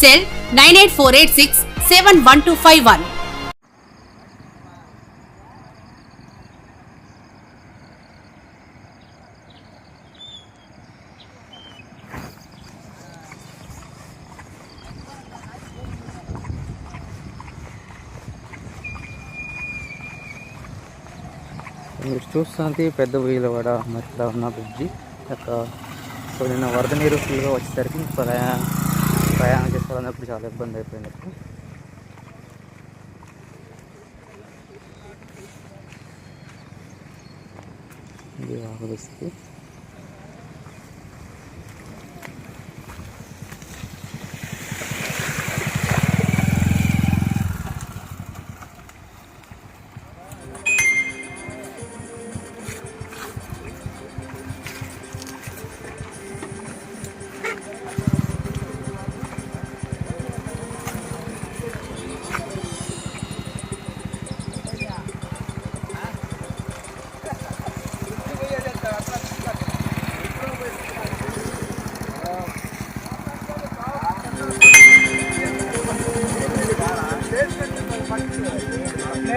Cell nine eight four eight six seven one two five one. మీరు చూస్తుంది పెద్ద వీలవాడ మధ్యలో ఉన్న బ్రిడ్జి. యొక్క వరద నీరు ఫుల్గా వచ్చేసరికి ప్రయాణం చేసుకోవాలన్నప్పుడు చాలా ఇబ్బంది అయిపోయింది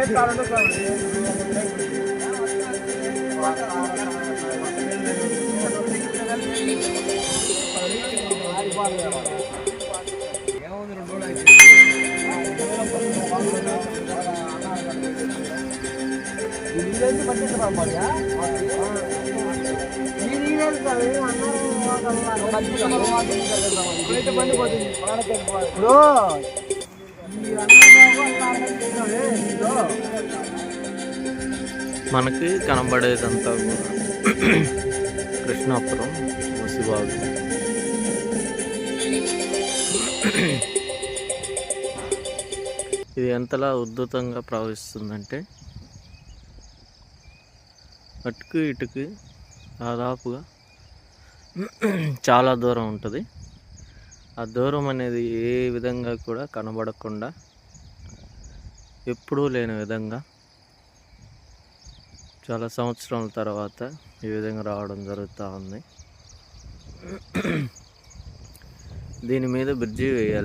అప్పుడు ఇది ఆ పరిస్థితి మనకి కనబడేదంతా కూడా కృష్ణాపురం ముసిబాగు. ఇది ఎంతలా ఉద్ధృతంగా ప్రవహిస్తుందంటే అటుకు ఇటుకు దాదాపుగా చాలా దూరం ఉంటుంది. ఆ దూరం అనేది ఏ విధంగా కూడా కనబడకుండా ఎప్పుడూ లేని విధంగా చాలా సంవత్సరాల తర్వాత ఈ విధంగా రావడం జరుగుతూ ఉంది. దీని మీద బ్రిడ్జి వేయాలి.